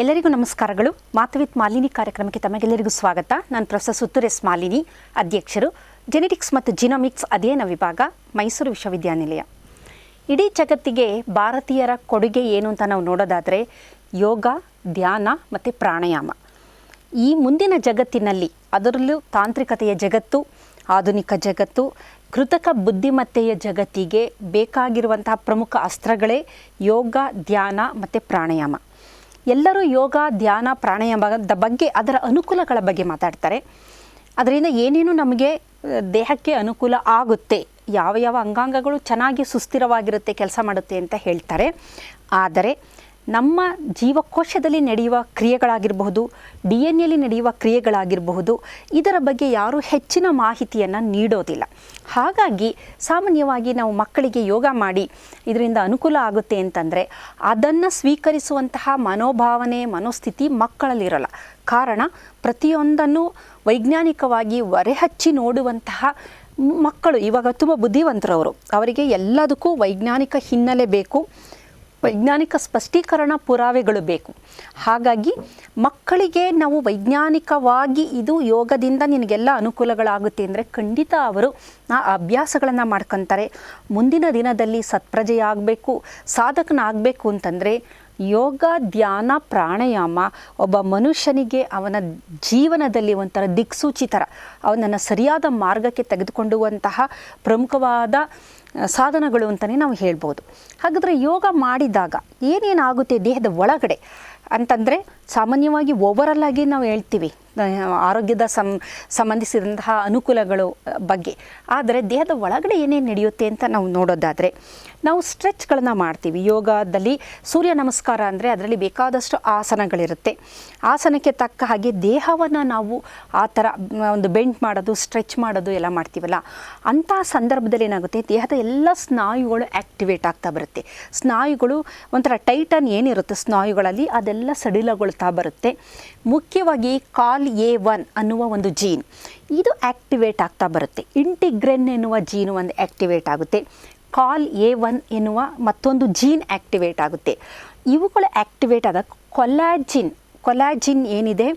ಎಲ್ಲರಿಗೂ ನಮಸ್ಕಾರಗಳು. ಮಾತವಿತ್ ಮಾಲಿನಿ ಕಾರ್ಯಕ್ರಮಕ್ಕೆ ತಮಗೆಲ್ಲರಿಗೂ ಸ್ವಾಗತ. ನಾನು ಪ್ರೊಫೆಸರ್ ಸುತ್ತುರೆಸ್ ಮಾಲಿನಿ, ಅಧ್ಯಕ್ಷರು. ಜೆನೆಟಿಕ್ಸ್ ಮತ್ತು ಜಿನೋಮಿಕ್ಸ್ ಅಧ್ಯಯನ ವಿಭಾಗ, ಮೈಸೂರು ವಿಶ್ವವಿದ್ಯಾನಿಲಯ. ಇಡೀ ಜಗತ್ತಿಗೆ ಭಾರತೀಯರ ಕೊಡುಗೆ ಏನು ಅಂತ ನಾವು ನೋಡೋದಾದರೆ ಯೋಗ, ಧ್ಯಾನ ಮತ್ತು ಪ್ರಾಣಾಯಾಮ. ಈ ಮುಂದಿನ ಜಗತ್ತಿನಲ್ಲಿ ಅದರಲ್ಲೂ ತಾಂತ್ರಿಕತೆಯ ಜಗತ್ತು, ಆಧುನಿಕ ಜಗತ್ತು, ಕೃತಕ ಬುದ್ಧಿಮತ್ತೆಯ ಜಗತ್ತಿಗೆ ಬೇಕಾಗಿರುವಂತಹ ಪ್ರಮುಖ ಅಸ್ತ್ರಗಳೇ ಯೋಗ, ಧ್ಯಾನ ಮತ್ತು ಪ್ರಾಣಾಯಾಮ. ಎಲ್ಲರೂ ಯೋಗ, ಧ್ಯಾನ ಪ್ರಾಣಾಯಾಮದ ಬಗ್ಗೆ ಅದರ ಅನುಕೂಲಗಳ ಬಗ್ಗೆ ಮಾತಾಡ್ತಾರೆ. ಅದರಿಂದ ಏನೇನು ನಮಗೆ ದೇಹಕ್ಕೆ ಅನುಕೂಲ ಆಗುತ್ತೆ, ಯಾವ ಯಾವ ಅಂಗಾಂಗಗಳು ಚೆನ್ನಾಗಿ ಸುಸ್ಥಿರವಾಗಿರುತ್ತೆ, ಕೆಲಸ ಮಾಡುತ್ತೆ ಅಂತ ಹೇಳ್ತಾರೆ. ಆದರೆ ನಮ್ಮ ಜೀವಕೋಶದಲ್ಲಿ ನಡೆಯುವ ಕ್ರಿಯೆಗಳಾಗಿರಬಹುದು ಡಿ ಎನ್ ಎಲ್ಲಿ ನಡೆಯುವ ಕ್ರಿಯೆಗಳಾಗಿರಬಹುದು, ಇದರ ಬಗ್ಗೆ ಯಾರೂ ಹೆಚ್ಚಿನ ಮಾಹಿತಿಯನ್ನು ನೀಡೋದಿಲ್ಲ. ಹಾಗಾಗಿ ಸಾಮಾನ್ಯವಾಗಿ ನಾವು ಮಕ್ಕಳಿಗೆ ಯೋಗ ಮಾಡಿ ಇದರಿಂದ ಅನುಕೂಲ ಆಗುತ್ತೆ ಅಂತಂದರೆ ಅದನ್ನು ಸ್ವೀಕರಿಸುವಂತಹ ಮನೋಭಾವನೆ, ಮನೋಸ್ಥಿತಿ ಮಕ್ಕಳಲ್ಲಿರಲ್ಲ. ಕಾರಣ ಪ್ರತಿಯೊಂದನ್ನು ವೈಜ್ಞಾನಿಕವಾಗಿ ಹೊರೆಹಚ್ಚಿ ನೋಡುವಂತಹ ಮಕ್ಕಳು, ಇವಾಗ ತುಂಬ ಬುದ್ಧಿವಂತರವರು, ಅವರಿಗೆ ಎಲ್ಲದಕ್ಕೂ ವೈಜ್ಞಾನಿಕ ಹಿನ್ನೆಲೆ ಬೇಕು. ವೈಜ್ಞಾನಿಕ ಸ್ಪಷ್ಟೀಕರಣ ಪುರಾವೆಗಳು ಬೇಕು. ಹಾಗಾಗಿ ಮಕ್ಕಳಿಗೆ ನಾವು ವೈಜ್ಞಾನಿಕವಾಗಿ ಇದು ಯೋಗದಿಂದ ನಿನಗೆಲ್ಲ ಅನುಕೂಲಗಳಾಗುತ್ತೆ ಅಂದರೆ ಖಂಡಿತ ಅವರು ಆ ಅಭ್ಯಾಸಗಳನ್ನು ಮಾಡ್ಕೊತಾರೆ. ಮುಂದಿನ ದಿನದಲ್ಲಿ ಸತ್ಪ್ರಜೆಯಾಗಬೇಕು, ಸಾಧಕನಾಗಬೇಕು ಅಂತಂದರೆ ಯೋಗ, ಧ್ಯಾನ, ಪ್ರಾಣಾಯಾಮ ಒಬ್ಬ ಮನುಷ್ಯನಿಗೆ ಅವನ ಜೀವನದಲ್ಲಿ ಒಂಥರ ದಿಕ್ಸೂಚಿ ಥರ, ಅವನನ್ನು ಸರಿಯಾದ ಮಾರ್ಗಕ್ಕೆ ತೆಗೆದುಕೊಂಡುವಂತಹ ಪ್ರಮುಖವಾದ ಸಾಧನಗಳು ಅಂತಲೇ ನಾವು ಹೇಳ್ಬೋದು. ಹಾಗಾದರೆ ಯೋಗ ಮಾಡಿದಾಗ ಏನೇನಾಗುತ್ತೆ ದೇಹದ ಒಳಗಡೆ? ಅಂತಂದರೆ ಸಾಮಾನ್ಯವಾಗಿ ಓವರಲ್ ಆಗಿ ನಾವು ಹೇಳ್ತೀವಿ ಆರೋಗ್ಯದ ಸಂ, ಸಂಬಂಧಿಸಿದಂತಹ ಅನುಕೂಲಗಳು ಬಗ್ಗೆ. ಆದರೆ ದೇಹದ ಒಳಗಡೆ ಏನೇನು ನಡೆಯುತ್ತೆ ಅಂತ ನಾವು ನೋಡೋದಾದರೆ, ನಾವು ಸ್ಟ್ರೆಚ್ಗಳನ್ನು ಮಾಡ್ತೀವಿ. ಯೋಗದಲ್ಲಿ ಸೂರ್ಯ ನಮಸ್ಕಾರ ಅಂದರೆ ಅದರಲ್ಲಿ ಬೇಕಾದಷ್ಟು ಆಸನಗಳಿರುತ್ತೆ. ಆಸನಕ್ಕೆ ತಕ್ಕ ಹಾಗೆ ದೇಹವನ್ನು ನಾವು ಆ ಥರ ಒಂದು ಬೆಂಟ್ ಮಾಡೋದು, ಸ್ಟ್ರೆಚ್ ಮಾಡೋದು ಎಲ್ಲ ಮಾಡ್ತೀವಲ್ಲ, ಅಂಥ ಸಂದರ್ಭದಲ್ಲಿ ಏನಾಗುತ್ತೆ, ದೇಹದ ಎಲ್ಲ ಸ್ನಾಯುಗಳು ಆ್ಯಕ್ಟಿವೇಟ್ ಆಗ್ತಾ ಬರುತ್ತೆ. ಸ್ನಾಯುಗಳು ಒಂಥರ ಟೈಟನ್ ಏನಿರುತ್ತೆ ಸ್ನಾಯುಗಳಲ್ಲಿ, ಅದೆಲ್ಲ ಸಡಿಲಗೊಳ್ತಾ ಬರುತ್ತೆ. ಮುಖ್ಯವಾಗಿ ಕಾಲ್ ಎ ಒನ್ ಅನ್ನುವ ಒಂದು ಜೀನ್ ಇದು ಆ್ಯಕ್ಟಿವೇಟ್ ಆಗ್ತಾ ಬರುತ್ತೆ. ಇಂಟಿಗ್ರೆನ್ ಎನ್ನುವ ಜೀನು ಒಂದು ಆ್ಯಕ್ಟಿವೇಟ್ ಆಗುತ್ತೆ. ಕಾಲ್ ಎ ಒನ್ ಎನ್ನುವ ಮತ್ತೊಂದು ಜೀನ್ ಆ್ಯಕ್ಟಿವೇಟ್ ಆಗುತ್ತೆ. ಇವುಗಳು ಆ್ಯಕ್ಟಿವೇಟ್ ಆದಾಗ ಕೊಲ್ಯಾಜಿನ್ ಕೊಲ್ಯಾಜಿನ್ ಏನಿದೆ?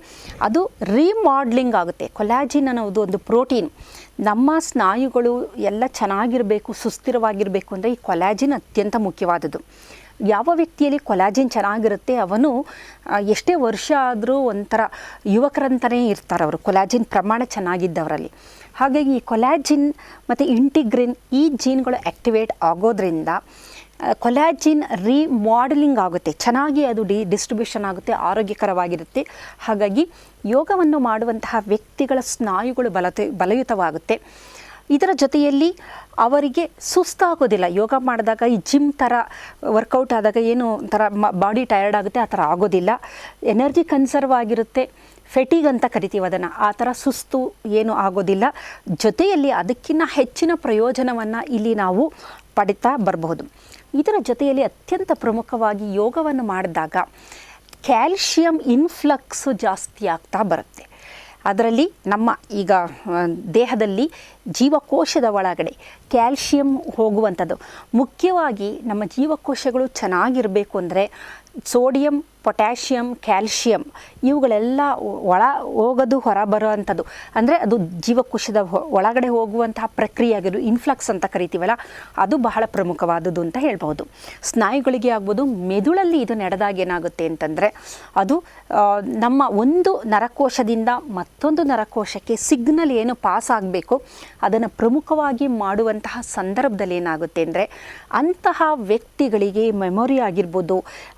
ಅದು ರೀಮಾಡ್ಲಿಂಗ್ ಆಗುತ್ತೆ. ಕೊಲ್ಯಾಜಿನ್ ಅನ್ನೋದು ಒಂದು ಪ್ರೋಟೀನ್ ನಮ್ಮ ಸ್ನಾಯುಗಳು ಎಲ್ಲ ಚೆನ್ನಾಗಿರಬೇಕು, ಸುಸ್ಥಿರವಾಗಿರಬೇಕು ಅಂದರೆ ಈ ಕೊಲ್ಯಾಜಿನ್ ಅತ್ಯಂತ ಮುಖ್ಯವಾದದ್ದು. ಯಾವ ವ್ಯಕ್ತಿಯಲ್ಲಿ ಕೊಲಾಜಿನ್ ಚೆನ್ನಾಗಿರುತ್ತೆ ಅವನು ಎಷ್ಟೇ ವರ್ಷ ಆದರೂ ಒಂಥರ ಯುವಕರಂತಲೇ ಇರ್ತಾರೆ ಅವರು. ಕೊಲಾಜಿನ್ ಪ್ರಮಾಣ ಚೆನ್ನಾಗಿದ್ದವರಲ್ಲಿ. ಹಾಗಾಗಿ ಈ ಕೊಲಾಜಿನ್ ಮತ್ತು ಇಂಟಿಗ್ರಿನ್ ಈ ಜೀನ್ಗಳು ಆ್ಯಕ್ಟಿವೇಟ್ ಆಗೋದ್ರಿಂದ ಕೊಲಾಜಿನ್ ರೀಮಾಡಲಿಂಗ್ ಆಗುತ್ತೆ. ಚೆನ್ನಾಗಿ ಅದು ಡಿ ಡಿಸ್ಟ್ರಿಬ್ಯೂಷನ್ ಆಗುತ್ತೆ, ಆರೋಗ್ಯಕರವಾಗಿರುತ್ತೆ. ಹಾಗಾಗಿ ಯೋಗವನ್ನು ಮಾಡುವಂತಹ ವ್ಯಕ್ತಿಗಳ ಸ್ನಾಯುಗಳು ಬಲತೆ, ಬಲಯುತವಾಗುತ್ತೆ. ಇದರ ಜೊತೆಯಲ್ಲಿ ಅವರಿಗೆ ಸುಸ್ತಾಗೋದಿಲ್ಲ. ಯೋಗ ಮಾಡಿದಾಗ ಈ ಜಿಮ್ ಥರ ವರ್ಕೌಟ್ ಆದಾಗ ಏನು ಒಂಥರ ಬಾಡಿ ಟಯರ್ಡ್ ಆಗುತ್ತೆ, ಆ ಥರ ಆಗೋದಿಲ್ಲ. ಎನರ್ಜಿ ಕನ್ಸರ್ವ್ ಆಗಿರುತ್ತೆ. ಫೆಟಿಗ್ ಅಂತ ಕರಿತೀವಿ ಅದನ್ನು. ಆ ಥರ ಸುಸ್ತು ಏನು ಆಗೋದಿಲ್ಲ. ಜೊತೆಯಲ್ಲಿ ಅದಕ್ಕಿಂತ ಹೆಚ್ಚಿನ ಪ್ರಯೋಜನವನ್ನು ಇಲ್ಲಿ ನಾವು ಪಡಿತಾ ಬರಬಹುದು. ಇದರ ಜೊತೆಯಲ್ಲಿ ಅತ್ಯಂತ ಪ್ರಮುಖವಾಗಿ ಯೋಗವನ್ನು ಮಾಡಿದಾಗ ಕ್ಯಾಲ್ಶಿಯಂ ಇನ್ಫ್ಲಕ್ಸು ಜಾಸ್ತಿ ಆಗ್ತಾ ಬರುತ್ತೆ. ಅದರಲ್ಲಿ ನಮ್ಮ ಈಗ ದೇಹದಲ್ಲಿ ಜೀವಕೋಶದ ಒಳಗಡೆ ಕ್ಯಾಲ್ಶಿಯಂ ಹೋಗುವಂಥದ್ದು. ಮುಖ್ಯವಾಗಿ ನಮ್ಮ ಜೀವಕೋಶಗಳು ಚೆನ್ನಾಗಿರಬೇಕು ಅಂದರೆ ಸೋಡಿಯಂ ಪೊಟ್ಯಾಷಿಯಂ, ಕ್ಯಾಲ್ಶಿಯಂ ಇವುಗಳೆಲ್ಲ ಒಳ ಹೋಗೋದು ಹೊರ ಬರುವಂಥದ್ದು. ಅಂದರೆ ಅದು ಜೀವಕೋಶದ ಒಳಗಡೆ ಹೋಗುವಂತಹ ಪ್ರಕ್ರಿಯೆ ಆಗಿರೋದು ಇನ್ಫ್ಲಕ್ಸ್ ಅಂತ ಕರಿತೀವಲ್ಲ, ಅದು ಬಹಳ ಪ್ರಮುಖವಾದದ್ದು ಅಂತ ಹೇಳ್ಬೋದು ಸ್ನಾಯುಗಳಿಗೆ ಆಗ್ಬೋದು, ಮೆದುಳಲ್ಲಿ ಇದು ನಡೆದಾಗ ಏನಾಗುತ್ತೆ ಅಂತಂದರೆ, ಅದು ನಮ್ಮ ಒಂದು ನರಕೋಶದಿಂದ ಮತ್ತೊಂದು ನರಕೋಶಕ್ಕೆ ಸಿಗ್ನಲ್ ಏನು ಪಾಸ್ ಆಗಬೇಕು, ಅದನ್ನು ಪ್ರಮುಖವಾಗಿ ಮಾಡುವಂತಹ ಸಂದರ್ಭದಲ್ಲಿ ಏನಾಗುತ್ತೆ ಅಂದರೆ, ಅಂತಹ ವ್ಯಕ್ತಿಗಳಿಗೆ ಮೆಮೊರಿ ಆಗಿರ್ಬೋದು,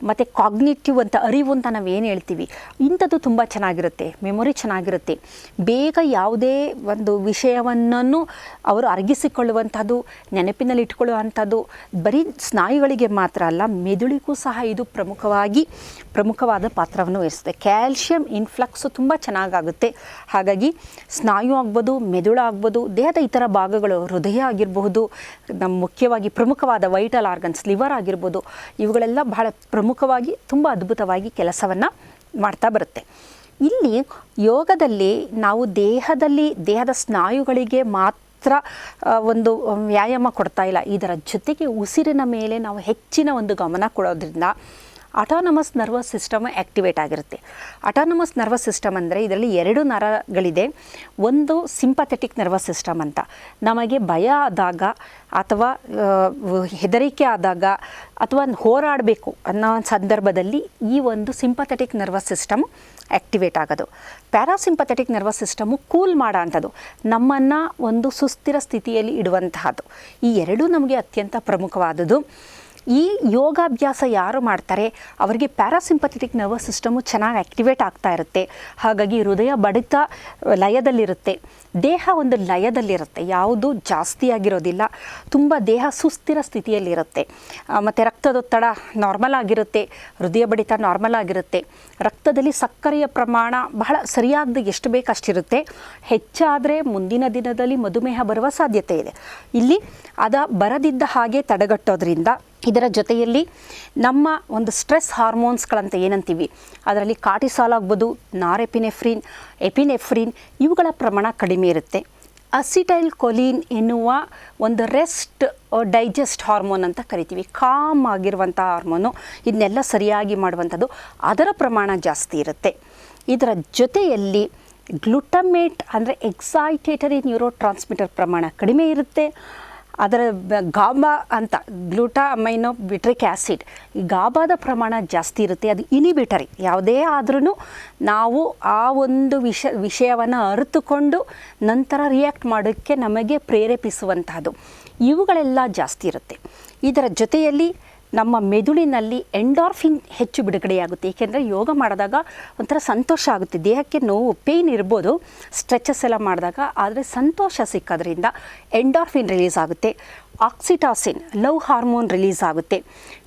ಮತ್ತು ಕಾಗ್ನಿಟಿವ್ ಅಂತ ಅರಿವು ಅಂತ ನಾವು ಏನು ಹೇಳ್ತೀವಿ? ಇಂಥದ್ದು ತುಂಬ ಚೆನ್ನಾಗಿರುತ್ತೆ ಮೆಮೊರಿ ಚೆನ್ನಾಗಿರುತ್ತೆ. ಬೇಗ ಯಾವುದೇ ಒಂದು ವಿಷಯವನ್ನು ಅವರು ಅರಗಿಸಿಕೊಳ್ಳುವಂಥದ್ದು, ನೆನಪಿನಲ್ಲಿ ಇಟ್ಕೊಳ್ಳುವಂಥದ್ದು ಬರೀ ಸ್ನಾಯುಗಳಿಗೆ ಮಾತ್ರ ಅಲ್ಲ, ಮೆದುಳಿಗೂ ಸಹ ಇದು ಪ್ರಮುಖವಾಗಿ ಪ್ರಮುಖವಾದ ಪಾತ್ರವನ್ನು ವಹಿಸುತ್ತೆ. ಕ್ಯಾಲ್ಶಿಯಂ ಇನ್ಫ್ಲಕ್ಸು ತುಂಬ ಚೆನ್ನಾಗಾಗುತ್ತೆ. ಹಾಗಾಗಿ ಸ್ನಾಯು ಆಗ್ಬೋದು, ಮೆದುಳು ಆಗ್ಬೋದು, ದೇಹದ ಇತರ ಭಾಗಗಳು ಹೃದಯ ಆಗಿರಬಹುದು, ನಮ್ಮ ಮುಖ್ಯವಾಗಿ ಪ್ರಮುಖವಾದ ವೈಟಲ್ ಆರ್ಗನ್ಸ್, ಲಿವರ್ ಆಗಿರ್ಬೋದು, ಇವುಗಳೆಲ್ಲ ಬಹಳ ಪ್ರಮುಖವಾಗಿ ತುಂಬ ಅದ್ಭುತವಾಗಿ ಕೆಲಸವನ್ನು ಮಾಡ್ತಾ ಬರುತ್ತೆ. ಇಲ್ಲಿ ಯೋಗದಲ್ಲಿ ನಾವು ದೇಹದಲ್ಲಿ, ದೇಹದ ಸ್ನಾಯುಗಳಿಗೆ ಮಾತ್ರ ಒಂದು ವ್ಯಾಯಾಮ ಕೊಡ್ತಾ ಇಲ್ಲ. ಇದರ ಜೊತೆಗೆ ಉಸಿರಿನ ಮೇಲೆ ನಾವು ಹೆಚ್ಚಿನ ಒಂದು ಗಮನ ಕೊಡೋದ್ರಿಂದ ಅಟಾನಮಸ್ ನರ್ವಸ್ ಸಿಸ್ಟಮ್ ಆ್ಯಕ್ಟಿವೇಟ್ ಆಗಿರುತ್ತೆ. ಅಟಾನಮಸ್ ನರ್ವಸ್ ಸಿಸ್ಟಮ್ ಅಂದರೆ ಇದರಲ್ಲಿ ಎರಡು ನರಗಳಿದೆ. ಒಂದು ಸಿಂಪಥೆಟಿಕ್ ನರ್ವಸ್ ಸಿಸ್ಟಮ್ ಅಂತ. ನಮಗೆ ಭಯ ಆದಾಗ ಅಥವಾ ಹೆದರಿಕೆ ಆದಾಗ ಅಥವಾ ಹೋರಾಡಬೇಕು ಅನ್ನೋ ಸಂದರ್ಭದಲ್ಲಿ ಈ ಒಂದು ಸಿಂಪಥೆಟಿಕ್ ನರ್ವಸ್ ಸಿಸ್ಟಮ್ ಆ್ಯಕ್ಟಿವೇಟ್ ಆಗೋದು. ಪ್ಯಾರಾಸಿಂಪಥೆಟಿಕ್ ನರ್ವಸ್ ಸಿಸ್ಟಮು ಕೂಲ್ ಮಾಡೋ ಅಂಥದ್ದು ನಮ್ಮನ್ನು ಒಂದು ಸುಸ್ಥಿರ ಸ್ಥಿತಿಯಲ್ಲಿ ಇಡುವಂತಹದ್ದು. ಈ ಎರಡೂ ನಮಗೆ ಅತ್ಯಂತ ಪ್ರಮುಖವಾದದ್ದು. ಈ ಯೋಗಾಭ್ಯಾಸ ಯಾರು ಮಾಡ್ತಾರೆ? ಅವರಿಗೆ ಪ್ಯಾರಾಸಿಂಪಥೆಟಿಕ್ ನರ್ವಸ್ ಸಿಸ್ಟಮು ಚೆನ್ನಾಗಿ ಆ್ಯಕ್ಟಿವೇಟ್ ಆಗ್ತಾ ಇರುತ್ತೆ. ಹಾಗಾಗಿ ಹೃದಯ ಬಡಿತ ಲಯದಲ್ಲಿರುತ್ತೆ. ದೇಹ ಒಂದು ಲಯದಲ್ಲಿರುತ್ತೆ. ಯಾವುದು ಜಾಸ್ತಿ ಆಗಿರೋದಿಲ್ಲ. ತುಂಬ ದೇಹ ಸುಸ್ಥಿರ ಸ್ಥಿತಿಯಲ್ಲಿರುತ್ತೆ. ಮತ್ತು ರಕ್ತದೊತ್ತಡ ನಾರ್ಮಲ್ ಆಗಿರುತ್ತೆ. ಹೃದಯ ಬಡಿತ ನಾರ್ಮಲ್ ಆಗಿರುತ್ತೆ. ರಕ್ತದಲ್ಲಿ ಸಕ್ಕರೆಯ ಪ್ರಮಾಣ ಬಹಳ ಸರಿಯಾದ ಎಷ್ಟು ಬೇಕಷ್ಟಿರುತ್ತೆ ಹೆಚ್ಚಾದರೆ ಮುಂದಿನ ದಿನದಲ್ಲಿ ಮಧುಮೇಹ ಬರುವ ಸಾಧ್ಯತೆ ಇದೆ. ಇಲ್ಲಿ ಅದ ಬರದಿದ್ದ ಹಾಗೆ ತಡೆಗಟ್ಟೋದ್ರಿಂದ ಇದರ ಜೊತೆಯಲ್ಲಿ ನಮ್ಮ ಒಂದು ಸ್ಟ್ರೆಸ್ ಹಾರ್ಮೋನ್ಸ್ಗಳಂತ ಏನಂತೀವಿ? ಅದರಲ್ಲಿ ಕಾರ್ಟಿಸಾಲ್ ಆಗ್ಬೋದು ನಾರೆಪಿನೆಫ್ರಿನ್, ಎಪಿನೆಫ್ರಿನ್, ಇವುಗಳ ಪ್ರಮಾಣ ಕಡಿಮೆ ಇರುತ್ತೆ. ಅಸಿಟೈಲ್ ಕೊಲೀನ್ ಎನ್ನುವ ಒಂದು ರೆಸ್ಟ್ ಡೈಜೆಸ್ಟ್ ಹಾರ್ಮೋನ್ ಅಂತ ಕರಿತೀವಿ. ಕಾಮ್ ಆಗಿರುವಂಥ ಹಾರ್ಮೋನು ಇದನ್ನೆಲ್ಲ ಸರಿಯಾಗಿ ಮಾಡುವಂಥದ್ದು. ಅದರ ಪ್ರಮಾಣ ಜಾಸ್ತಿ ಇರುತ್ತೆ. ಇದರ ಜೊತೆಯಲ್ಲಿ ಗ್ಲುಟಮೇಟ್ ಅಂದರೆ ಎಕ್ಸೈಟೇಟರಿ ನ್ಯೂರೋ ಟ್ರಾನ್ಸ್ಮಿಟರ್ ಪ್ರಮಾಣ ಕಡಿಮೆ ಇರುತ್ತೆ. ಅದರ ಗಾಬಾ ಅಂತ, ಗ್ಲೂಟಾಮೈನೋ ಬಿಟ್ರಿಕ್ ಆ್ಯಸಿಡ್ ಈ ಗಾಬಾದ ಪ್ರಮಾಣ ಜಾಸ್ತಿ ಇರುತ್ತೆ, ಅದು ಇನಿಬಿಟರಿ. ಯಾವುದೇ ಆದ್ರೂ ನಾವು ಆ ಒಂದು ವಿಷ, ವಿಷಯವನ್ನು ಅರಿತುಕೊಂಡು ನಂತರ ರಿಯಾಕ್ಟ್ ಮಾಡೋಕ್ಕೆ ನಮಗೆ ಪ್ರೇರೇಪಿಸುವಂತಹದ್ದು. ಇವುಗಳೆಲ್ಲ ಜಾಸ್ತಿ ಇರುತ್ತೆ. ಇದರ ಜೊತೆಯಲ್ಲಿ ನಮ್ಮ ಮೆದುಳಿನಲ್ಲಿ ಎಂಡಾರ್ಫಿನ್ ಹೆಚ್ಚು ಬಿಡುಗಡೆಯಾಗುತ್ತೆ. ಏಕೆಂದರೆ ಯೋಗ ಮಾಡಿದಾಗ ಒಂಥರ ಸಂತೋಷ ಆಗುತ್ತೆ. ದೇಹಕ್ಕೆ ನೋವು, ಪೇಯ್ನ್ ಇರ್ಬೋದು ಸ್ಟ್ರೆಚಸ್ ಎಲ್ಲ ಮಾಡಿದಾಗ, ಆದರೆ ಸಂತೋಷ ಸಿಕ್ಕೋದ್ರಿಂದ ಎಂಡಾರ್ಫಿನ್ ರಿಲೀಸ್ ಆಗುತ್ತೆ. ಆಕ್ಸಿಟಾಸಿನ್, ಲವ್ ಹಾರ್ಮೋನ್ ರಿಲೀಸ್ ಆಗುತ್ತೆ.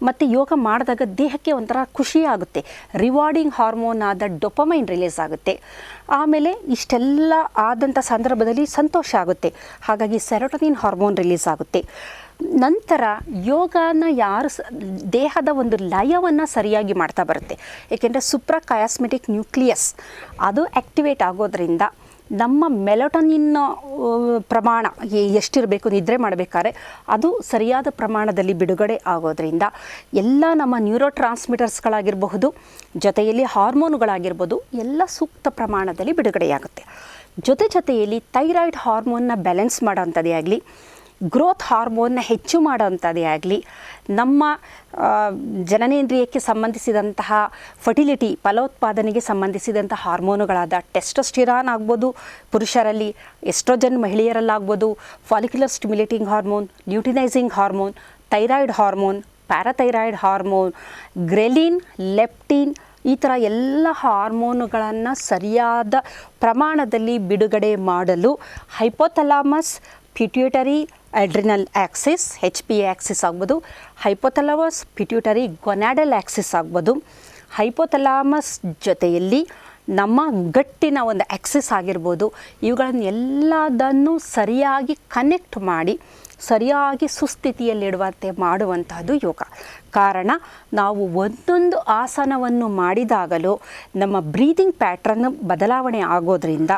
ಮತ್ತು ಯೋಗ ಮಾಡಿದಾಗ ದೇಹಕ್ಕೆ ಒಂಥರ ಖುಷಿ ಆಗುತ್ತೆ ರಿವಾರ್ಡಿಂಗ್ ಹಾರ್ಮೋನ್ ಆದ ಡೊಪಮೈನ್ ರಿಲೀಸ್ ಆಗುತ್ತೆ. ಆಮೇಲೆ ಇಷ್ಟೆಲ್ಲ ಆದಂಥ ಸಂದರ್ಭದಲ್ಲಿ ಸಂತೋಷ ಆಗುತ್ತೆ. ಹಾಗಾಗಿ ಸೆರೋಟನಿನ್ ಹಾರ್ಮೋನ್ ರಿಲೀಸ್ ಆಗುತ್ತೆ. ನಂತರ ಯೋಗನ ಯಾರು ದೇಹದ ಒಂದು ಲಯವನ್ನು ಸರಿಯಾಗಿ ಮಾಡ್ತಾ ಬರುತ್ತೆ. ಏಕೆಂದರೆ ಸುಪ್ರಾ ಕಯಾಸ್ಮೆಟಿಕ್ ನ್ಯೂಕ್ಲಿಯಸ್, ಅದು ಆ್ಯಕ್ಟಿವೇಟ್ ಆಗೋದ್ರಿಂದ ನಮ್ಮ ಮೆಲಟನಿನ್ ಪ್ರಮಾಣ ಎಷ್ಟಿರಬೇಕು ನಿದ್ರೆ ಮಾಡಬೇಕಾದ್ರೆ ಅದು ಸರಿಯಾದ ಪ್ರಮಾಣದಲ್ಲಿ ಬಿಡುಗಡೆ ಆಗೋದ್ರಿಂದ ಎಲ್ಲ ನಮ್ಮ ನ್ಯೂರೋ ಟ್ರಾನ್ಸ್ಮಿಟರ್ಸ್ಗಳಾಗಿರಬಹುದು ಜೊತೆಯಲ್ಲಿ ಹಾರ್ಮೋನುಗಳಾಗಿರ್ಬೋದು, ಎಲ್ಲ ಸೂಕ್ತ ಪ್ರಮಾಣದಲ್ಲಿ ಬಿಡುಗಡೆಯಾಗುತ್ತೆ. ಜೊತೆ ಜೊತೆಯಲ್ಲಿ ಥೈರಾಯ್ಡ್ ಹಾರ್ಮೋನ್ನ ಬ್ಯಾಲೆನ್ಸ್ ಮಾಡೋಂಥದ್ದೇ ಆಗಲಿ ಗ್ರೋತ್ ಹಾರ್ಮೋನ್ನ ಹೆಚ್ಚು ಮಾಡೋವಂಥದ್ದೇ ಆಗಲಿ, ನಮ್ಮ ಜನನೇಂದ್ರಿಯಕ್ಕೆ ಸಂಬಂಧಿಸಿದಂತಹ ಫರ್ಟಿಲಿಟಿ ಫಲೋತ್ಪಾದನೆಗೆ ಸಂಬಂಧಿಸಿದಂಥ ಹಾರ್ಮೋನುಗಳಾದ ಟೆಸ್ಟೋಸ್ಟಿರಾನ್ ಆಗ್ಬೋದು, ಪುರುಷರಲ್ಲಿ oestrogen ಮಹಿಳೆಯರಲ್ಲಾಗ್ಬೋದು follicular stimulating hormone luteinising hormone thyroid hormone parathyroid hormone ghrelin leptin ಈ ಥರ ಎಲ್ಲ ಹಾರ್ಮೋನುಗಳನ್ನು ಸರಿಯಾದ ಪ್ರಮಾಣದಲ್ಲಿ ಬಿಡುಗಡೆ ಮಾಡಲು hypothalamus pituitary adrenal axis H P axis ಆಗ್ಬೋದು ಹೈಪೋಥಲಾಮಸ್ ಪಿಟ್ಯೂಟರಿ ಗೊನಾಡಲ್ ಆಕ್ಸಿಸ್ ಆಗ್ಬೋದು. ಹೈಪೋಥಲಾಮಸ್ ಜೊತೆಯಲ್ಲಿ ನಮ್ಮ ಗಟ್ಟಿನ ಒಂದು ಆಕ್ಸಿಸ್ ಆಗಿರ್ಬೋದು. ಇವುಗಳನ್ನು ಎಲ್ಲದನ್ನು ಸರಿಯಾಗಿ ಕನೆಕ್ಟ್ ಮಾಡಿ, ಸರಿಯಾಗಿ ಸುಸ್ಥಿತಿಯಲ್ಲಿಡುವಂತೆ ಮಾಡುವಂತಹದ್ದು ಯೋಗ. ಕಾರಣ, ನಾವು ಒಂದೊಂದು ಆಸನವನ್ನು ಮಾಡಿದಾಗಲೂ ನಮ್ಮ ಬ್ರೀದಿಂಗ್ ಪ್ಯಾಟ್ರನ್ ಬದಲಾವಣೆ ಆಗೋದ್ರಿಂದ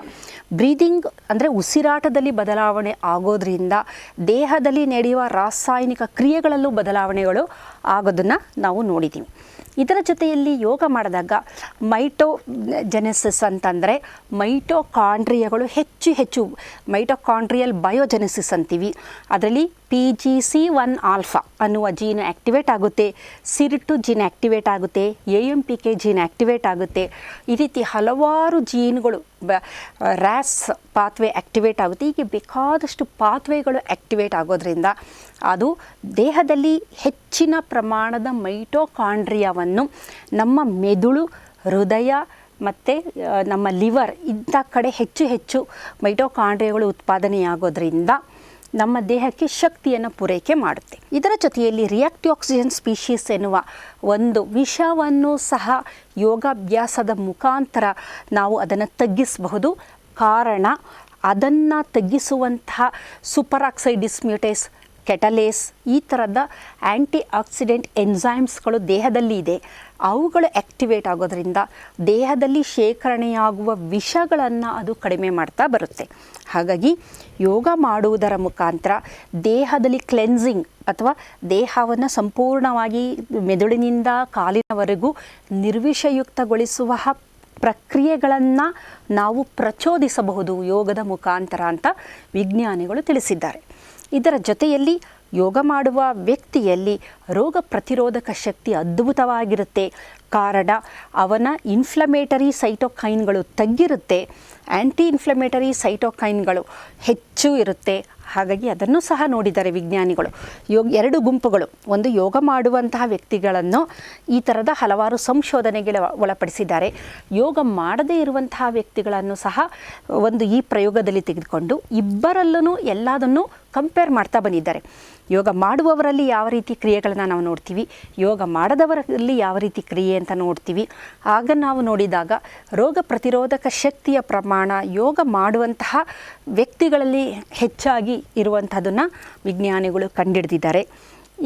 ಬ್ರೀದಿಂಗ್ ಅಂದರೆ ಉಸಿರಾಟದಲ್ಲಿ ಬದಲಾವಣೆ ಆಗೋದ್ರಿಂದ, ದೇಹದಲ್ಲಿ ನಡೆಯುವ ರಾಸಾಯನಿಕ ಕ್ರಿಯೆಗಳಲ್ಲೂ ಬದಲಾವಣೆಗಳು ಆಗೋದನ್ನು ನಾವು ನೋಡಿದ್ದೀವಿ ಇದರ ಜೊತೆಯಲ್ಲಿ ಯೋಗ ಮಾಡಿದಾಗ ಮೈಟೋ ಜೆನೆಸಿಸ್ ಅಂತಂದರೆ ಮೈಟೋಕಾಂಡ್ರಿಯಗಳು ಹೆಚ್ಚು ಹೆಚ್ಚು ಮೈಟೋಕಾಂಡ್ರಿಯಲ್ ಬಯೋಜೆನೆಸಿಸ್ ಅಂತೀವಿ. ಅದರಲ್ಲಿ P G C one alpha ಅನ್ನುವ ಜೀನ್ ಆ್ಯಕ್ಟಿವೇಟ್ ಆಗುತ್ತೆ. ಸಿರಿಟು ಜೀನ್ ಆ್ಯಕ್ಟಿವೇಟ್ ಆಗುತ್ತೆ. A M P K gene activate ಆಗುತ್ತೆ. ಈ ರೀತಿ ಹಲವಾರು ಜೀನ್ಗಳು ಬ ರ್ಯಾಸ್ ಪಾತ್ವೆ ಆ್ಯಕ್ಟಿವೇಟ್ ಆಗುತ್ತೆ. ಹೀಗೆ ಬೇಕಾದಷ್ಟು ಪಾತ್ವೆಗಳು ಆ್ಯಕ್ಟಿವೇಟ್ ಆಗೋದ್ರಿಂದ ಅದು ದೇಹದಲ್ಲಿ ಹೆಚ್ಚಿನ ಪ್ರಮಾಣದ ಮೈಟೋಕಾಂಡ್ರಿಯಾವನ್ನು ನಮ್ಮ ಮೆದುಳು, ಹೃದಯ ಮತ್ತು ನಮ್ಮ ಲಿವರ್ ಇಂಥ ಕಡೆ ಹೆಚ್ಚು ಹೆಚ್ಚು ಮೈಟೋಕಾಂಡ್ರಿಯಗಳು ಉತ್ಪಾದನೆಯಾಗೋದ್ರಿಂದ ನಮ್ಮ ದೇಹಕ್ಕೆ ಶಕ್ತಿಯನ್ನು ಪೂರೈಕೆ ಮಾಡುತ್ತೆ. ಇದರ ಜೊತೆಯಲ್ಲಿ ರಿಯಾಕ್ಟಿವ್ ಆಕ್ಸಿಜನ್ ಸ್ಪೀಶೀಸ್ ಎನ್ನುವ ಒಂದು ವಿಷವನ್ನು ಸಹ ಯೋಗಾಭ್ಯಾಸದ ಮುಖಾಂತರ ನಾವು ಅದನ್ನು ತಗ್ಗಿಸಬಹುದು. ಕಾರಣ ಅದನ್ನು ತಗ್ಗಿಸುವಂತಹ ಸೂಪರ್ ಆಕ್ಸೈಡ್ ಡಿಸ್ಮ್ಯೂಟೇಸ್ ಕೆಟಲೇಸ್, ಈ ಥರದ ಆ್ಯಂಟಿ ಆಕ್ಸಿಡೆಂಟ್ ಎನ್ಸೈಮ್ಸ್ಗಳು ದೇಹದಲ್ಲಿ ಇದೆ. ಅವುಗಳು ಆ್ಯಕ್ಟಿವೇಟ್ ಆಗೋದರಿಂದ ದೇಹದಲ್ಲಿ ಶೇಖರಣೆಯಾಗುವ ವಿಷಗಳನ್ನು ಅದು ಕಡಿಮೆ ಮಾಡ್ತಾ ಬರುತ್ತೆ. ಹಾಗಾಗಿ ಯೋಗ ಮಾಡುವುದರ ಮುಖಾಂತರ ದೇಹದಲ್ಲಿ ಕ್ಲೆನ್ಸಿಂಗ್ ಅಥವಾ ದೇಹವನ್ನು ಸಂಪೂರ್ಣವಾಗಿ ಮೆದುಳಿನಿಂದ ಕಾಲಿನವರೆಗೂ ನಿರ್ವಿಷಯುಕ್ತಗೊಳಿಸುವ ಪ್ರಕ್ರಿಯೆಗಳನ್ನು ನಾವು ಪ್ರಚೋದಿಸಬಹುದು ಯೋಗದ ಮುಖಾಂತರ ಅಂತ ವಿಜ್ಞಾನಿಗಳು ತಿಳಿಸಿದ್ದಾರೆ. ಇದರ ಜೊತೆಯಲ್ಲಿ ಯೋಗ ಮಾಡುವ ವ್ಯಕ್ತಿಯಲ್ಲಿ ರೋಗ ಪ್ರತಿರೋಧಕ ಶಕ್ತಿ ಅದ್ಭುತವಾಗಿರುತ್ತೆ. ಕಾರಣ ಅವನ ಇನ್ಫ್ಲಮೇಟರಿ ಸೈಟೋಕೈನ್ಗಳು ತಗ್ಗಿರುತ್ತೆ. ಆ್ಯಂಟಿ ಇನ್ಫ್ಲಮೇಟರಿ ಸೈಟೋಕೈನ್ಗಳು ಹೆಚ್ಚು ಇರುತ್ತೆ. ಹಾಗಾಗಿ ಅದನ್ನು ಸಹ ನೋಡಿದ್ದಾರೆ ವಿಜ್ಞಾನಿಗಳು. ಯೋಗ ಎರಡು ಗುಂಪುಗಳು. ಒಂದು ಯೋಗ ಮಾಡುವಂತಹ ವ್ಯಕ್ತಿಗಳನ್ನು ಈ ಥರದ ಹಲವಾರು ಸಂಶೋಧನೆಗೆ ಒಳಪಡಿಸಿದ್ದಾರೆ. ಯೋಗ ಮಾಡದೇ ಇರುವಂತಹ ವ್ಯಕ್ತಿಗಳನ್ನು ಸಹ ಒಂದು ಈ ಪ್ರಯೋಗದಲ್ಲಿ ತೆಗೆದುಕೊಂಡು ಇಬ್ಬರಲ್ಲೂ ಎಲ್ಲದನ್ನು ಕಂಪೇರ್ ಮಾಡ್ತಾ ಬಂದಿದ್ದಾರೆ. ಯೋಗ ಮಾಡುವವರಲ್ಲಿ ಯಾವ ರೀತಿ ಕ್ರಿಯೆಗಳನ್ನು ನಾವು ನೋಡ್ತೀವಿ? ಯೋಗ ಮಾಡದವರಲ್ಲಿ ಯಾವ ರೀತಿ ಕ್ರಿಯೆ ಅಂತ ನೋಡ್ತೀವಿ? ಆಗ ನಾವು ನೋಡಿದಾಗ ರೋಗ ಪ್ರತಿರೋಧಕ ಶಕ್ತಿಯ ಪ್ರಮಾಣ ಯೋಗ ಮಾಡುವಂತಹ ವ್ಯಕ್ತಿಗಳಲ್ಲಿ ಹೆಚ್ಚಾಗಿ ಇರುವಂಥದ್ದನ್ನು ವಿಜ್ಞಾನಿಗಳು ಕಂಡುಹಿಡಿದಿದ್ದಾರೆ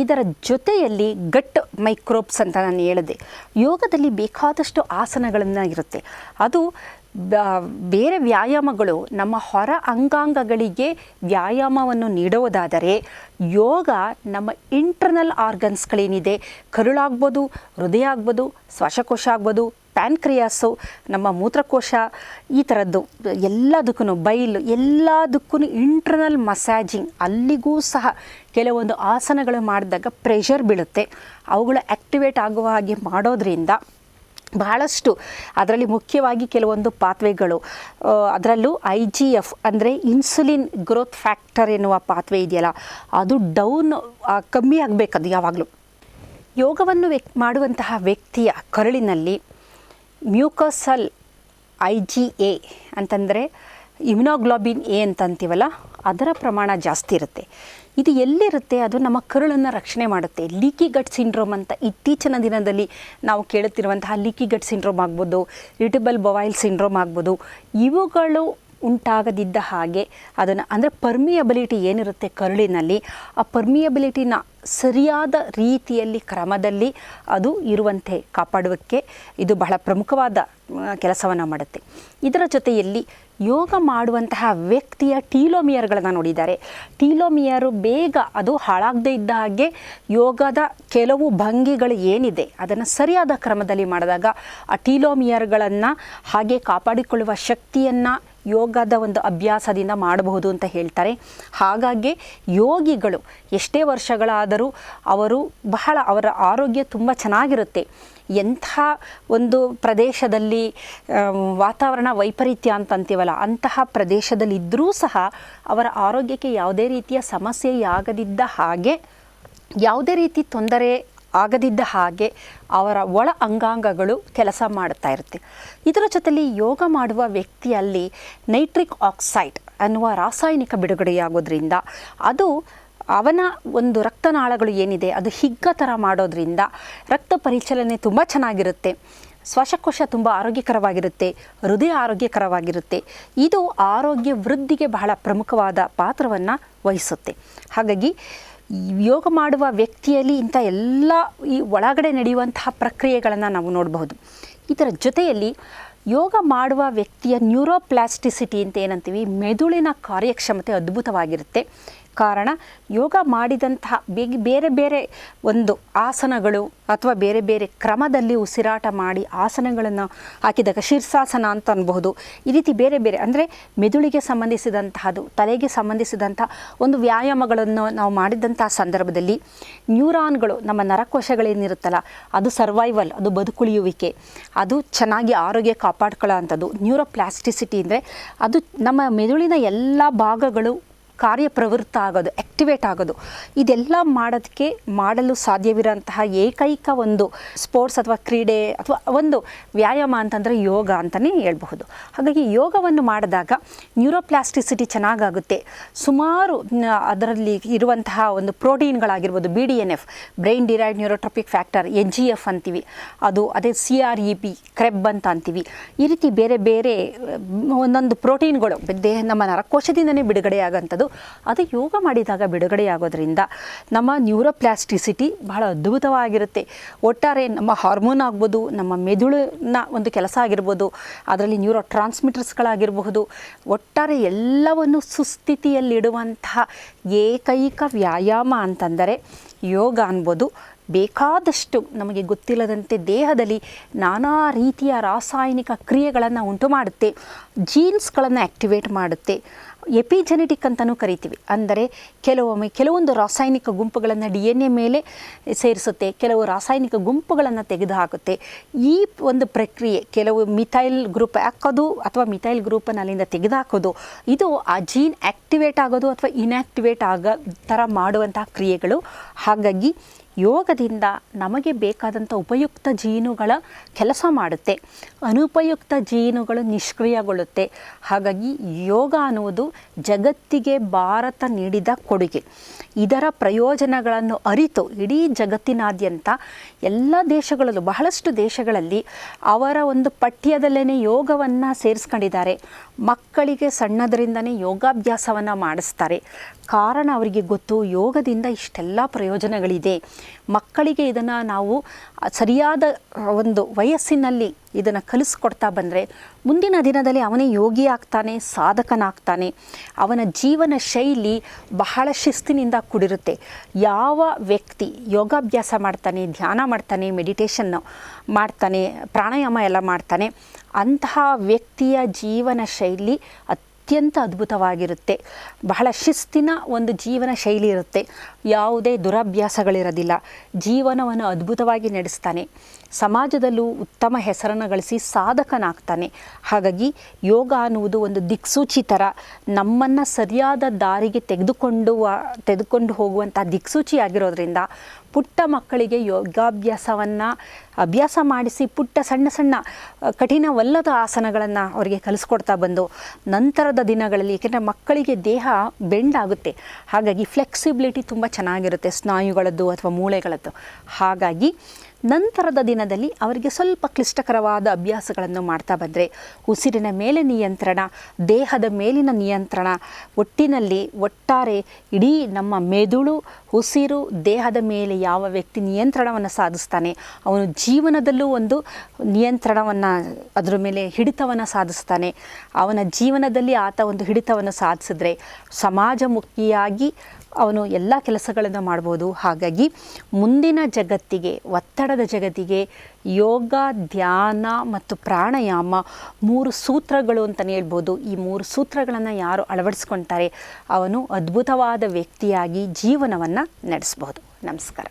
ಇದರ ಜೊತೆಯಲ್ಲಿ ಗಟ್ ಮೈಕ್ರೋಬ್ಸ್ ಅಂತ ನಾನು ಹೇಳಿದೆ. ಯೋಗದಲ್ಲಿ ಬೇಕಾದಷ್ಟು ಆಸನಗಳನ್ನು ಇರುತ್ತೆ. ಅದು ಬೇರೆ ವ್ಯಾಯಾಮಗಳು ನಮ್ಮ ಹೊರ ಅಂಗಾಂಗಗಳಿಗೆ ವ್ಯಾಯಾಮವನ್ನು ನೀಡುವುದಾದರೆ ಯೋಗ ನಮ್ಮ ಇಂಟರ್ನಲ್ ಆರ್ಗನ್ಸ್ಗಳೇನಿದೆ. ಕರುಳಾಗ್ಬೋದು, ಹೃದಯ ಆಗ್ಬೋದು, ಶ್ವಾಸಕೋಶ ಆಗ್ಬೋದು ಪ್ಯಾನ್ಕ್ರಿಯಾಸು, ನಮ್ಮ ಮೂತ್ರಕೋಶ, ಈ ಥರದ್ದು ಎಲ್ಲದಕ್ಕೂ ಬೈಲು ಎಲ್ಲದಕ್ಕೂ ಇಂಟರ್ನಲ್ ಮಸಾಜಿಂಗ್, ಅಲ್ಲಿಗೂ ಸಹ ಕೆಲವೊಂದು ಆಸನಗಳು ಮಾಡಿದಾಗ ಪ್ರೆಷರ್ ಬೀಳುತ್ತೆ. ಅವುಗಳು ಆ್ಯಕ್ಟಿವೇಟ್ ಆಗುವ ಹಾಗೆ ಮಾಡೋದ್ರಿಂದ ಬಹಳಷ್ಟು ಅದರಲ್ಲಿ ಮುಖ್ಯವಾಗಿ ಕೆಲವೊಂದು ಪಾತ್ವೆಗಳು ಅದರಲ್ಲೂ ಐ ಜಿ ಎಫ್ ಅಂದರೆ ಇನ್ಸುಲಿನ್ ಗ್ರೋತ್ ಫ್ಯಾಕ್ಟರ್ ಎನ್ನುವ ಪಾತ್ವೆ ಇದೆಯಲ್ಲ, ಅದು ಡೌನ್ ಕಮ್ಮಿ ಆಗಬೇಕದು ಯಾವಾಗಲೂ. ಯೋಗವನ್ನು ವ್ಯಕ್, ಮಾಡುವಂತಹ ವ್ಯಕ್ತಿಯ ಕರುಳಿನಲ್ಲಿ ಮ್ಯೂಕಸಲ್ ಐ ಜಿ ಎ ಅಂತಂದರೆ ಇಮ್ಯುನೋಗ್ಲೋಬಿನ್ ಎ ಅಂತ ಅಂತೀವಲ್ಲ ಅದರ ಪ್ರಮಾಣ ಜಾಸ್ತಿ ಇರುತ್ತೆ. ಇದು ಎಲ್ಲಿರುತ್ತೆ? ಅದು ನಮ್ಮ ಕರುಳನ್ನು ರಕ್ಷಣೆ ಮಾಡುತ್ತೆ. ಲೀಕಿ ಗಟ್ ಸಿಂಡ್ರೋಮ್ ಅಂತ ಇತ್ತೀಚಿನ ದಿನದಲ್ಲಿ ನಾವು ಕೇಳುತ್ತಿರುವಂತಹ ಲೀಕಿ ಗಟ್ ಸಿಂಡ್ರೋಮ್ ಆಗ್ಬೋದು ಇರಿಟಬಲ್ ಬೊವೈಲ್ ಸಿಂಡ್ರೋಮ್ ಆಗ್ಬೋದು, ಇವುಗಳು ಉಂಟಾಗದಿದ್ದ ಹಾಗೆ ಅದನ್ನು ಅಂದರೆ ಪರ್ಮಿಯಬಿಲಿಟಿ ಏನಿರುತ್ತೆ ಕರುಳಿನಲ್ಲಿ, ಆ ಪರ್ಮಿಯಬಿಲಿಟಿನ ಸರಿಯಾದ ರೀತಿಯಲ್ಲಿ, ಕ್ರಮದಲ್ಲಿ ಅದು ಇರುವಂತೆ ಕಾಪಾಡುವಕ್ಕೆ ಇದು ಬಹಳ ಪ್ರಮುಖವಾದ ಕೆಲಸವನ್ನು ಮಾಡುತ್ತೆ. ಇದರ ಜೊತೆಯಲ್ಲಿ ಯೋಗ ಮಾಡುವಂತಹ ವ್ಯಕ್ತಿಯ ಟೀಲೋಮಿಯರ್ಗಳನ್ನು ನೋಡಿದ್ದಾರೆ. ಟೀಲೋಮಿಯರು ಬೇಗ ಅದು ಹಾಳಾಗದೇ ಇದ್ದ ಹಾಗೆ ಯೋಗದ ಕೆಲವು ಭಂಗಿಗಳು ಏನಿದೆ, ಅದನ್ನು ಸರಿಯಾದ ಕ್ರಮದಲ್ಲಿ ಮಾಡಿದಾಗ ಆ ಟೀಲೋಮಿಯರ್ಗಳನ್ನು ಹಾಗೆ ಕಾಪಾಡಿಕೊಳ್ಳುವ ಶಕ್ತಿಯನ್ನು ಯೋಗದ ಒಂದು ಅಭ್ಯಾಸದಿಂದ ಮಾಡಬಹುದು ಅಂತ ಹೇಳ್ತಾರೆ. ಹಾಗಾಗಿ ಯೋಗಿಗಳು ಎಷ್ಟೇ ವರ್ಷಗಳಾದರೂ ಅವರು ಬಹಳ ಅವರ ಆರೋಗ್ಯ ತುಂಬ ಚೆನ್ನಾಗಿರುತ್ತೆ. ಎಂಥ ಒಂದು ಪ್ರದೇಶದಲ್ಲಿ ವಾತಾವರಣ ವೈಪರೀತ್ಯ ಅಂತ ಅಂತೀವಲ್ಲ ಅಂತಹ ಪ್ರದೇಶದಲ್ಲಿದ್ದರೂ ಸಹ ಅವರ ಆರೋಗ್ಯಕ್ಕೆ ಯಾವುದೇ ರೀತಿಯ ಸಮಸ್ಯೆಯಾಗದಿದ್ದ ಹಾಗೆ ಯಾವುದೇ ರೀತಿ ತೊಂದರೆ ಆಗದಿದ್ದ ಹಾಗೆ ಅವರ ಒಳ ಅಂಗಾಂಗಗಳು ಕೆಲಸ ಮಾಡ್ತಾ ಇರುತ್ತೆ. ಇದರ ಜೊತೆಲಿ ಯೋಗ ಮಾಡುವ ವ್ಯಕ್ತಿಯಲ್ಲಿ ನೈಟ್ರಿಕ್ ಆಕ್ಸೈಡ್ ಅನ್ನುವ ರಾಸಾಯನಿಕ ಬಿಡುಗಡೆಯಾಗೋದ್ರಿಂದ ಅದು ಅವನ ಒಂದು ರಕ್ತನಾಳಗಳು ಏನಿದೆ ಅದು ಹಿಗ್ಗ ಥರ ಮಾಡೋದ್ರಿಂದ ರಕ್ತ ಪರಿಚಲನೆ ತುಂಬ ಚೆನ್ನಾಗಿರುತ್ತೆ. ಶ್ವಾಸಕೋಶ ತುಂಬ ಆರೋಗ್ಯಕರವಾಗಿರುತ್ತೆ, ಹೃದಯ ಆರೋಗ್ಯಕರವಾಗಿರುತ್ತೆ. ಇದು ಆರೋಗ್ಯ ವೃದ್ಧಿಗೆ ಬಹಳ ಪ್ರಮುಖವಾದ ಪಾತ್ರವನ್ನು ವಹಿಸುತ್ತೆ. ಹಾಗಾಗಿ ಯೋಗ ಮಾಡುವ ವ್ಯಕ್ತಿಯಲ್ಲಿ ಇಂಥ ಎಲ್ಲ ಈ ಒಳಗಡೆ ನಡೆಯುವಂತಹ ಪ್ರಕ್ರಿಯೆಗಳನ್ನು ನಾವು ನೋಡಬಹುದು. ಇದರ ಜೊತೆಯಲ್ಲಿ ಯೋಗ ಮಾಡುವ ವ್ಯಕ್ತಿಯ ನ್ಯೂರೋಪ್ಲಾಸ್ಟಿಸಿಟಿ ಅಂತ ಏನಂತೀವಿ, ಮೆದುಳಿನ ಕಾರ್ಯಕ್ಷಮತೆ ಅದ್ಭುತವಾಗಿರುತ್ತೆ. ಕಾರಣ ಯೋಗ ಮಾಡಿದಂತಹ ಬೇಗ ಬೇರೆ ಬೇರೆ ಒಂದು ಆಸನಗಳು ಅಥವಾ ಬೇರೆ ಬೇರೆ ಕ್ರಮದಲ್ಲಿ ಉಸಿರಾಟ ಮಾಡಿ ಆಸನಗಳನ್ನು ಹಾಕಿದಾಗ ಶೀರ್ಷಾಸನ ಅಂತ ಅನ್ಬಹುದು. ಈ ರೀತಿ ಬೇರೆ ಬೇರೆ ಅಂದರೆ ಮೆದುಳಿಗೆ ಸಂಬಂಧಿಸಿದಂತಹದು ತಲೆಗೆ ಸಂಬಂಧಿಸಿದಂಥ ಒಂದು ವ್ಯಾಯಾಮಗಳನ್ನು ನಾವು ಮಾಡಿದಂತಹ ಸಂದರ್ಭದಲ್ಲಿ ನ್ಯೂರಾನ್ಗಳು ನಮ್ಮ ನರಕೋಶಗಳೇನಿರುತ್ತಲ್ಲ ಅದು ಸರ್ವೈವಲ್, ಅದು ಬದುಕುಳಿಯುವಿಕೆ, ಅದು ಚೆನ್ನಾಗಿ ಆರೋಗ್ಯ ಕಾಪಾಡ್ಕೊಳ್ಳೋ ಅಂಥದ್ದು. ನ್ಯೂರೋಪ್ಲಾಸ್ಟಿಸಿಟಿ ಅಂದರೆ ಅದು ನಮ್ಮ ಮೆದುಳಿನ ಎಲ್ಲ ಭಾಗಗಳು ಕಾರ್ಯಪ್ರವೃತ್ತ ಆಗೋದು ಆ್ಯಕ್ಟಿವೇಟ್ ಆಗೋದು. ಇದೆಲ್ಲ ಮಾಡೋದಕ್ಕೆ ಮಾಡಲು ಸಾಧ್ಯವಿರೋಂತಹ ಏಕೈಕ ಒಂದು ಸ್ಪೋರ್ಟ್ಸ್ ಅಥವಾ ಕ್ರೀಡೆ ಅಥವಾ ಒಂದು ವ್ಯಾಯಾಮ ಅಂತಂದರೆ ಯೋಗ ಅಂತಲೇ ಹೇಳ್ಬಹುದು. ಹಾಗಾಗಿ ಯೋಗವನ್ನು ಮಾಡಿದಾಗ ನ್ಯೂರೋಪ್ಲಾಸ್ಟಿಸಿಟಿ ಚೆನ್ನಾಗಾಗುತ್ತೆ. ಸುಮಾರು ಅದರಲ್ಲಿ ಇರುವಂತಹ ಒಂದು ಪ್ರೋಟೀನ್ಗಳಾಗಿರ್ಬೋದು B D N F brain derived neurotrophic factor N G F ಅಂತೀವಿ. ಅದು ಅದೇ C R E P CREB ಅಂತ ಅಂತೀವಿ. ಈ ರೀತಿ ಬೇರೆ ಬೇರೆ ಒಂದೊಂದು ಪ್ರೋಟೀನ್ಗಳು ದೇಹ, ನಮ್ಮ ನರಕೋಶದಿಂದನೇ ಬಿಡುಗಡೆ ಆಗೋಂಥದ್ದು ಅದು ಯೋಗ ಮಾಡಿದಾಗ ಬಿಡುಗಡೆಯಾಗೋದ್ರಿಂದ ನಮ್ಮ ನ್ಯೂರೋಪ್ಲಾಸ್ಟಿಸಿಟಿ ಬಹಳ ಅದ್ಭುತವಾಗಿರುತ್ತೆ. ಒಟ್ಟಾರೆ ನಮ್ಮ ಹಾರ್ಮೋನ್ ಆಗ್ಬೋದು, ನಮ್ಮ ಮೆದುಳಿನ ಒಂದು ಕೆಲಸ ಆಗಿರ್ಬೋದು, ಅದರಲ್ಲಿ ನ್ಯೂರೋ ಟ್ರಾನ್ಸ್ಮಿಟರ್ಸ್ಗಳಾಗಿರಬಹುದು ಒಟ್ಟಾರೆ ಎಲ್ಲವನ್ನು ಸುಸ್ಥಿತಿಯಲ್ಲಿಡುವಂತಹ ಏಕೈಕ ವ್ಯಾಯಾಮ ಅಂತಂದರೆ ಯೋಗ ಅನ್ಬೋದು. ಬೇಕಾದಷ್ಟು ನಮಗೆ ಗೊತ್ತಿಲ್ಲದಂತೆ ದೇಹದಲ್ಲಿ ನಾನಾ ರೀತಿಯ ರಾಸಾಯನಿಕ ಕ್ರಿಯೆಗಳನ್ನು ಉಂಟು ಮಾಡುತ್ತೆ ಜೀನ್ಸ್ಗಳನ್ನು ಆ್ಯಕ್ಟಿವೇಟ್ ಮಾಡುತ್ತೆ. ಎಪಿಜೆನೆಟಿಕ್ ಅಂತಲೂ ಕರಿತೀವಿ. ಅಂದರೆ ಕೆಲವೊಮ್ಮೆ ಕೆಲವೊಂದು ರಾಸಾಯನಿಕ ಗುಂಪುಗಳನ್ನು ಡಿ ಎನ್ ಎ ಮೇಲೆ ಸೇರಿಸುತ್ತೆ, ಕೆಲವು ರಾಸಾಯನಿಕ ಗುಂಪುಗಳನ್ನು ತೆಗೆದುಹಾಕುತ್ತೆ. ಈ ಒಂದು ಪ್ರಕ್ರಿಯೆ ಕೆಲವು ಮಿಥೈಲ್ ಗ್ರೂಪ್ ಹಾಕೋದು ಅಥವಾ ಮಿಥೈಲ್ ಗ್ರೂಪನ್ನು ಅಲ್ಲಿಂದ ತೆಗೆದುಹಾಕೋದು, ಇದು ಆ ಜೀನ್ ಆ್ಯಕ್ಟಿವೇಟ್ ಆಗೋದು ಅಥವಾ ಇನ್ಆಕ್ಟಿವೇಟ್ ಆಗೋ ಥರ ಮಾಡುವಂತಹ ಕ್ರಿಯೆಗಳು. ಹಾಗಾಗಿ ಯೋಗದಿಂದ ನಮಗೆ ಬೇಕಾದಂಥ ಉಪಯುಕ್ತ ಜೀನುಗಳ ಕೆಲಸ ಮಾಡುತ್ತೆ. ಅನುಪಯುಕ್ತ ಜೀನುಗಳು ನಿಷ್ಕ್ರಿಯಗೊಳ್ಳುತ್ತೆ. ಹಾಗಾಗಿ ಯೋಗ ಅನ್ನುವುದು ಜಗತ್ತಿಗೆ ಭಾರತ ನೀಡಿದ ಕೊಡುಗೆ. ಇದರ ಪ್ರಯೋಜನಗಳನ್ನು ಅರಿತು ಇಡೀ ಜಗತ್ತಿನಾದ್ಯಂತ ಎಲ್ಲ ದೇಶಗಳಲ್ಲೂ, ಬಹಳಷ್ಟು ದೇಶಗಳಲ್ಲಿ ಅವರ ಒಂದು ಪಠ್ಯದಲ್ಲೇ ಯೋಗವನ್ನು ಸೇರಿಸ್ಕೊಂಡಿದ್ದಾರೆ. ಮಕ್ಕಳಿಗೆ ಸಣ್ಣದರಿಂದನೇ ಯೋಗಾಭ್ಯಾಸವನ್ನು ಮಾಡಿಸ್ತಾರೆ. ಕಾರಣ ಅವರಿಗೆ ಗೊತ್ತು, ಯೋಗದಿಂದ ಇಷ್ಟೆಲ್ಲ ಪ್ರಯೋಜನಗಳಿದೆ. ಮಕ್ಕಳಿಗೆ ಇದನ್ನು ನಾವು ಸರಿಯಾದ ಒಂದು ವಯಸ್ಸಿನಲ್ಲಿ ಇದನ್ನು ಕಲಿಸ್ಕೊಡ್ತಾ ಬಂದರೆ ಮುಂದಿನ ದಿನದಲ್ಲಿ ಅವನೇ ಯೋಗಿ ಆಗ್ತಾನೆ, ಸಾಧಕನಾಗ್ತಾನೆ. ಅವನ ಜೀವನ ಶೈಲಿ ಬಹಳ ಶಿಸ್ತಿನಿಂದ ಕೂಡಿರುತ್ತೆ. ಯಾವ ವ್ಯಕ್ತಿ ಯೋಗಾಭ್ಯಾಸ ಮಾಡ್ತಾನೆ, ಧ್ಯಾನ ಮಾಡ್ತಾನೆ ಮೆಡಿಟೇಷನ್ ಮಾಡ್ತಾನೆ, ಪ್ರಾಣಾಯಾಮ ಎಲ್ಲ ಮಾಡ್ತಾನೆ, ಅಂತಹ ವ್ಯಕ್ತಿಯ ಜೀವನ ಶೈಲಿ ಅತ್ಯಂತ ಅದ್ಭುತವಾಗಿರುತ್ತೆ. ಬಹಳ ಶಿಸ್ತಿನ ಒಂದು ಜೀವನ ಶೈಲಿ ಇರುತ್ತೆ. ಯಾವುದೇ ದುರಭ್ಯಾಸಗಳಿರೋದಿಲ್ಲ. ಜೀವನವನ್ನು ಅದ್ಭುತವಾಗಿ ನಡೆಸ್ತಾನೆ. ಸಮಾಜದಲ್ಲೂ ಉತ್ತಮ ಹೆಸರನ್ನು ಗಳಿಸಿ ಸಾಧಕನಾಗ್ತಾನೆ. ಹಾಗಾಗಿ ಯೋಗ ಅನ್ನುವುದು ಒಂದು ದಿಕ್ಸೂಚಿ ಥರ ನಮ್ಮನ್ನು ಸರಿಯಾದ ದಾರಿಗೆ ತೆಗೆದುಕೊಂಡು ತೆಗೆದುಕೊಂಡು ಹೋಗುವಂಥ ದಿಕ್ಸೂಚಿ ಆಗಿರೋದ್ರಿಂದ ಪುಟ್ಟ ಮಕ್ಕಳಿಗೆ ಯೋಗಾಭ್ಯಾಸವನ್ನು, ಅಭ್ಯಾಸ ಮಾಡಿಸಿ ಪುಟ್ಟ ಸಣ್ಣ ಸಣ್ಣ, ಕಠಿಣವಲ್ಲದ ಆಸನಗಳನ್ನು ಅವರಿಗೆ ಕಲಿಸ್ಕೊಡ್ತಾ ಬಂದು ನಂತರದ ದಿನಗಳಲ್ಲಿ ಏಕೆಂದರೆ ಮಕ್ಕಳಿಗೆ ದೇಹ ಬೆಂಡ್ ಆಗುತ್ತೆ. ಹಾಗಾಗಿ ಫ್ಲೆಕ್ಸಿಬಿಲಿಟಿ ತುಂಬ ಚೆನ್ನಾಗಿರುತ್ತೆ ಸ್ನಾಯುಗಳದ್ದು ಅಥವಾ ಮೂಳೆಗಳದ್ದು. ಹಾಗಾಗಿ ನಂತರದ ದಿನದಲ್ಲಿ ಅವರಿಗೆ ಸ್ವಲ್ಪ ಕ್ಲಿಷ್ಟಕರವಾದ ಅಭ್ಯಾಸಗಳನ್ನು ಮಾಡ್ತಾ ಬಂದರೆ ಉಸಿರಿನ ಮೇಲೆ ನಿಯಂತ್ರಣ, ದೇಹದ ಮೇಲಿನ ನಿಯಂತ್ರಣ, ಒಟ್ಟಿನಲ್ಲಿ ಒಟ್ಟಾರೆ ಇಡೀ ನಮ್ಮ ಮೆದುಳು, ಉಸಿರು, ದೇಹದ ಮೇಲೆ ಯಾವ ವ್ಯಕ್ತಿ ನಿಯಂತ್ರಣವನ್ನು ಸಾಧಿಸ್ತಾನೆ, ಅವನು ಜೀವನದಲ್ಲೂ ಒಂದು ನಿಯಂತ್ರಣವನ್ನು, ಅದರ ಮೇಲೆ ಹಿಡಿತವನ್ನು ಸಾಧಿಸ್ತಾನೆ. ಅವನ ಜೀವನದಲ್ಲಿ ಆತ ಒಂದು ಹಿಡಿತವನ್ನು ಸಾಧಿಸಿದ್ರೆ ಸಮಾಜಮುಖಿಯಾಗಿ ಅವನು ಎಲ್ಲ ಕೆಲಸಗಳನ್ನು ಮಾಡ್ಬೋದು. ಹಾಗಾಗಿ ಮುಂದಿನ ಜಗತ್ತಿಗೆ, ಒತ್ತಡದ ಜಗತ್ತಿಗೆ ಯೋಗ, ಧ್ಯಾನ ಮತ್ತು ಪ್ರಾಣಾಯಾಮ ಮೂರು ಸೂತ್ರಗಳು ಅಂತಲೇ ಹೇಳ್ಬೋದು. ಈ ಮೂರು ಸೂತ್ರಗಳನ್ನು ಯಾರು ಅಳವಡಿಸ್ಕೊಳ್ತಾರೆ ಅವನು ಅದ್ಭುತವಾದ ವ್ಯಕ್ತಿಯಾಗಿ ಜೀವನವನ್ನು ನಡೆಸ್ಬೋದು. ನಮಸ್ಕಾರ.